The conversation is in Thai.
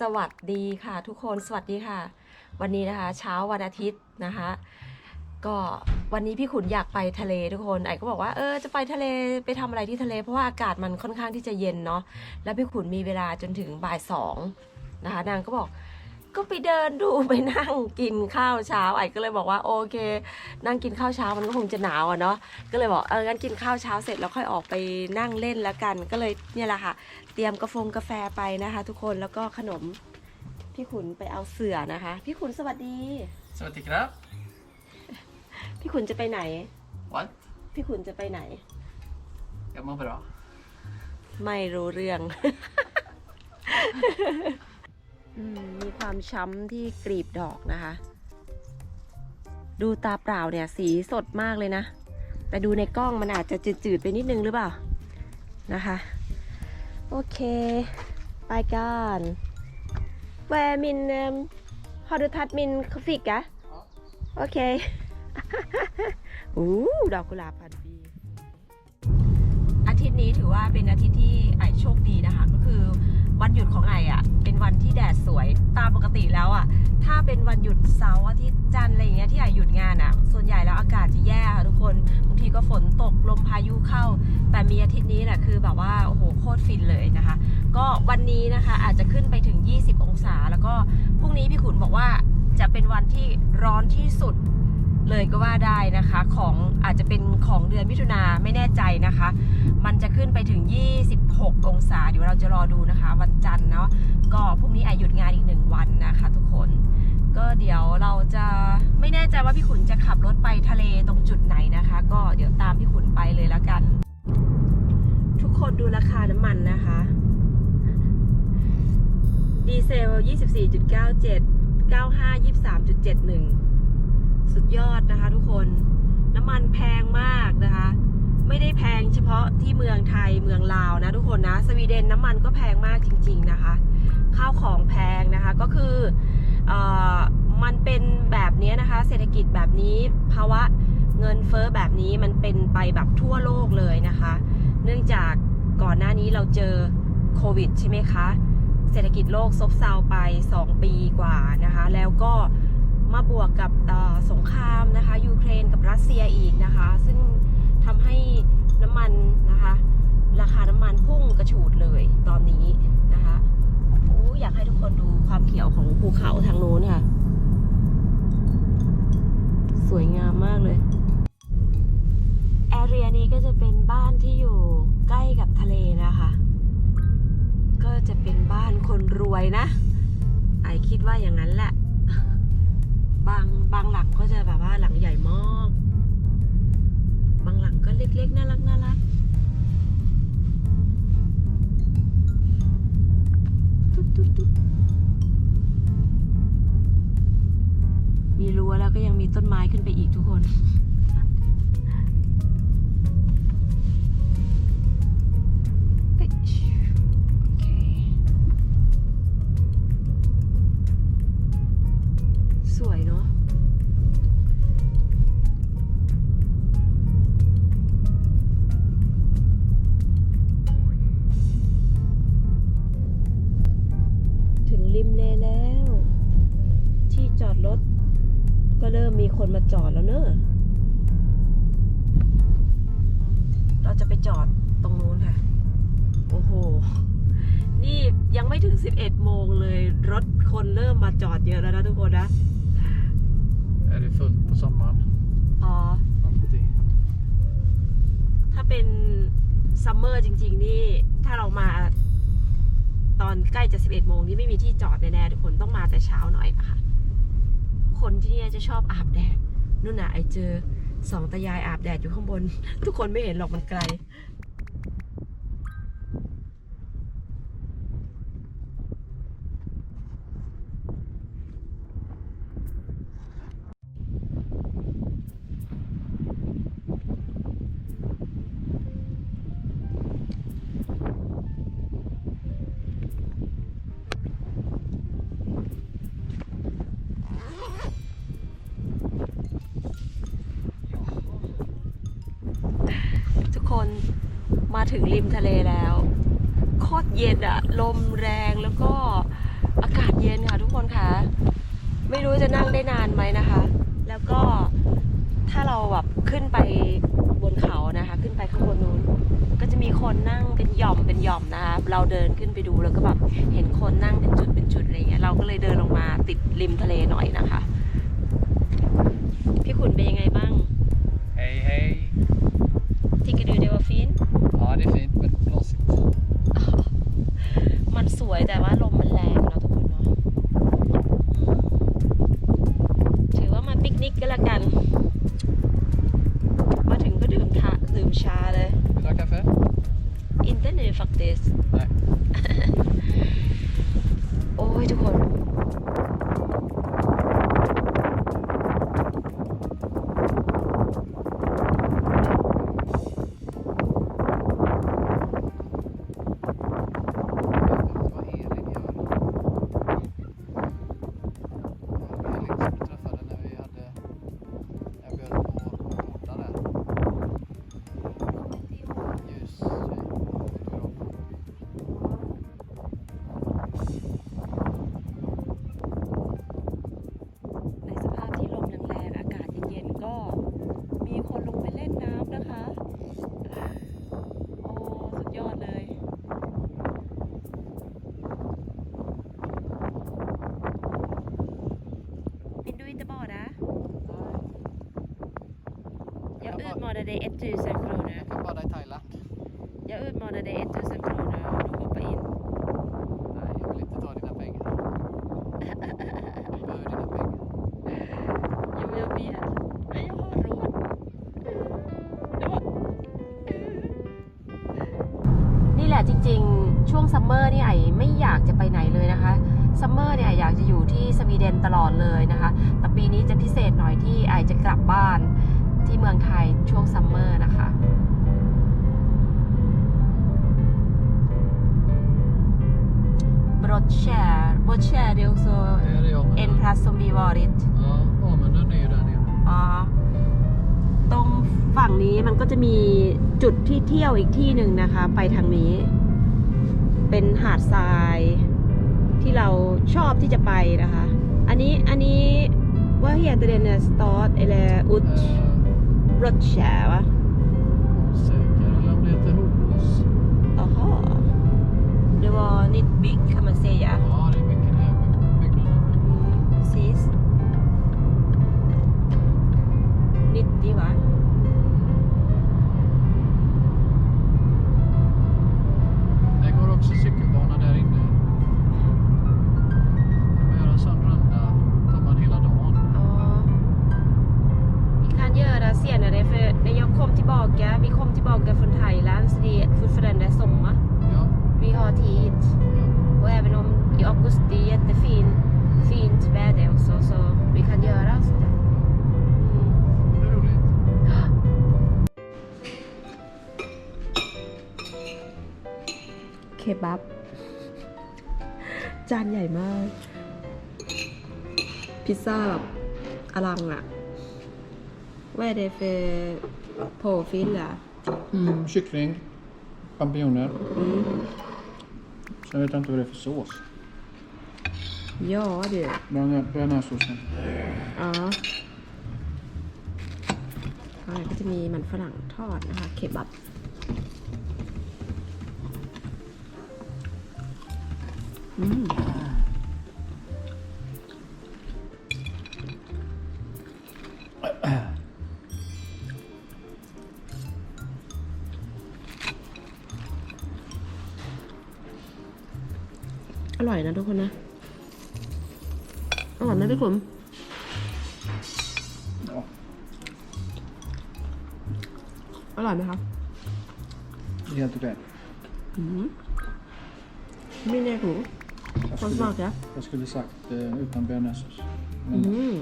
สวัสดีค่ะทุกคนสวัสดีค่ะ วันนี้นะคะ เช้าวันอาทิตย์นะคะ ก็วันนี้พี่ขุนอยากไปทะเลทุกคนไอ้ก็บอกว่าเออจะไปทะเลไปทำอะไรที่ทะเล เพราะว่าอากาศมันค่อนข้างที่จะเย็นเนาะแล้วพี่ขุนมีเวลาจนถึงบ่ายสองนะคะนางก็บอก ก็ไปเดินดูไปนั่งกินข้าวเช้าไอ้ก็เลยบอกว่าโอเค นั่งกินข้าวเช้ามันก็คงจะหนาวอะเนาะก็เลยบอกเอองั้นกินข้าวเช้าเสร็จแล้วค่อยออกไปนั่งเล่นแล้วกัน ก็เลยเนี่ยแหละค่ะ เตรียมกาแฟกาแฟไปนะคะ ทุกคนแล้วก็ขนมพี่ขุนไปเอาเสือนะคะ พี่ขุนสวัสดี สวัสดีครับ พี่ขุนจะไปไหน What พี่ขุนจะไปไหน Jag mår bra. ไม่รู้เรื่องอื มีความช้ำที่กรีบดอกนะคะ ดูตาเปล่าเนี่ยสีสดมากเลยนะ แต่ดูในกล้องมันอาจจะจืดๆไปนิดนึงหรือเปล่านะคะ โอเค ไปกันแวร์มินฮอดูทัดมินคฟิกอะโอเคอู้ดอกกุหลาบพันปีอาทิตย์นี้ถือว่าเป็นอาทิตย์ที่ไอโชคดีนะคะ ก็คือวันหยุดของไออะ เป็นวันหยุดเสาร์อาทิตย์จันทร์อะไรอย่างเงี้ยที่ไอหยุดงานอะ ส่วนใหญ่แล้วอากาศจะแย่ค่ะทุกคนบางทีก็ฝนตกลมพายุเข้า แต่มีอาทิตย์นี้แหละคือแบบว่าโอ้โหโคตรฟินเลยนะคะ ก็วันนี้นะคะอาจจะขึ้นไปถึง 20 องศา แล้วก็พรุ่งนี้พี่ขุนบอกว่าจะเป็นวันที่ร้อนที่สุดเลยก็ว่าได้นะคะของอาจจะเป็นของเดือนมิถุนาไม่แน่ใจนะคะ มันจะขึ้นไปถึง 26 องศา เดี๋ยวเราจะรอดูนะคะ วันจันทร์เนาะก็พรุ่งนี้อาหยุดงานอีกหนึ่งวันนะคะทุกคน เดี๋ยวเราจะไม่แน่ใจว่าพี่ขุนจะขับรถไปทะเลตรงจุดไหนนะคะ ก็เดี๋ยวตามพี่ขุนไปเลยแล้วกัน ทุกคนดูราคาน้ำมันนะคะ ดีเซล 24.97 95 23.71 สุดยอดนะคะทุกคนน้ำมันแพงมากนะคะ ไม่ได้แพงเฉพาะที่เมืองไทยเมืองลาวนะทุกคนนะ สวีเดนน้ำมันก็แพงมากจริง ๆนะคะ ข้าวของแพงนะคะก็คือเออ มันเป็นแบบนี้นะคะ เศรษฐกิจแบบนี้ภาวะเงินเฟ้อแบบนี้มันเป็นไปแบบทั่วโลกเลยนะคะ เนื่องจากก่อนหน้านี้เราเจอโควิดใช่ไหมคะ เศรษฐกิจโลกซบเซาไป 2 ปีกว่านะคะ แล้วก็มาบวกกับสงครามนะคะ ยูเครนกับรัสเซียอีกนะคะ ซึ่งทำให้น้ำมันนะคะ ราคาน้ำมันพุ่งกระฉูดเลยตอนนี้นะคะออยากให้ทุกคนดูความเขียวของภูเขาทางโน้นค่ะ สวยงามมากเลย แอเรียนี้ก็จะเป็นบ้านที่อยู่ใกล้กับทะเลนะคะ ก็จะเป็นบ้านคนรวยนะ ไอคิดว่าอย่างนั้นแหละ บางบางหลังก็จะแบบว่าหลังใหญ่มาก บางหลังก็เล็กๆน่ารักน่ารักตุ๊ดตุ๊ดตุ๊ด รั้วแล้วก็ยังมีต้นไม้ขึ้นไปอีกทุกคน เนอะเราจะไปจอดตรงนู้นค่ะ โอ้โห นี่ยังไม่ถึง 11 โมงเลย รถคนเริ่มมาจอดเยอะแล้วนะทุกคนนะ Är det fullt på sommaren? อ๋อ Alltid. ถ้าเป็นซัมเมอร์จริง ๆ นี่ถ้าเรามาตอนใกล้จะ 11 โมงนี่ไม่มีที่จอดแน่ๆทุกคนต้องมาแต่เช้าหน่อยนะคะ คนที่เนี่ยจะชอบอาบแดด นู่นน่ะไอเจอสองตายายอาบแดดอยู่ข้างบน ทุกคนไม่เห็นหรอกมันไกล มาถึงริมทะเลแล้วโคตรเย็นอะลมแรงแล้วก็อากาศเย็นค่ะทุกคนคะ ไม่รู้จะนั่งได้นานไหมนะคะ แล้วก็ถ้าเราแบบขึ้นไปบนเขานะคะ ขึ้นไปข้างบนนู้น ก็จะมีคนนั่งเป็นหย่อมเป็นหย่อมนะคะเราเดินขึ้นไปดูแล้วก็แบบเห็นคนนั่งเป็นจุดเป็นจุดอะไรเงี้ยเราก็เลยเดินลงมาติดริมทะเลหน่อยนะคะ พี่ขุนเป็นยังไงบ้าง Hej, hej. Tycker du det var fint Ja, det är fint men blåsigt. มันสวยแต่ว่าลมมันแรงเนาะทุกคนเนาะอืมถือว่ามาปิกนิกก็แล้วกัน มาถึงก็ดื่มทาดื่มชาเลย Vill du ha kaffe? Inte nu faktiskt. Nej. โอ้ยทุกคน Jag utmanar dig 1000 kronor. Jag kan bada i Thailand. Jag utmanar dig 1000 kronor om du hoppar in. Nej, jag vill inte ta dina pengar. Jag behöver dina pengar. Jo, jag vet. Men jag har råd. Det var... นี่แหละจริงๆ ช่วงซัมเมอร์นี่ไอไม่อยากจะไปไหนเลยนะคะ ซัมเมอร์เนี่ยไออยากจะอยู่ที่สวีเดนตลอดเลยนะคะ แต่ปีนี้จะพิเศษหน่อยที่ไอจะกลับบ้าน ที่เมืองไทยช่วงซัมเมอร์นะคะบรอดแชร์บรอดแชร์เดียวโซ Det är det jag เอ็น menar. พลัสซอมบีวอริต Ja, Amundsen är ju där nere. อ๋อตรงฝั่งนี้มันก็จะมีจุดที่เที่ยวอีกที่หนึ่งนะคะ ไปทางนี้ เป็นหาดทรายที่เราชอบที่จะไปนะคะ อันนี้อันนี้ว่าเฮียตเดนสตอร์ eller ut Eh, r o t s h a วะ Osäker, eller om det heter Hovås. อ๋อ det var nytt bygg kan man säga Ja, senare för när jag kom tillbaka, vi kom tillbaka från Thailand så det är fortfarande sommar. Ja, Vi har tid ja. och även om i augusti är jättefin, fint väder också så vi kan göra sådär. Mm. Det är roligt. Kebab จานใหญ่มาก พิซซ่าแบบอลังอะ ว่าเดฟโพฟิลอะ Mm, kyckling, champinjoner. อืม Sen vet jag inte vad det är för sås. Ja du. Bearnaise- Bearnaisesåsen. อ๋อข้างในก็จะมีมันฝรั่งทอดนะคะ เคบับ อื ร่อยนะทุกคนนะอร่อยไหมพี่ขุม Ja, อร่อยไหมคะ det är helt okej. อืมไม่แน่หู Jag คนสมัคร skulle, นะ jag skulle sagt eh, utan bearnaisesås. อื Men ม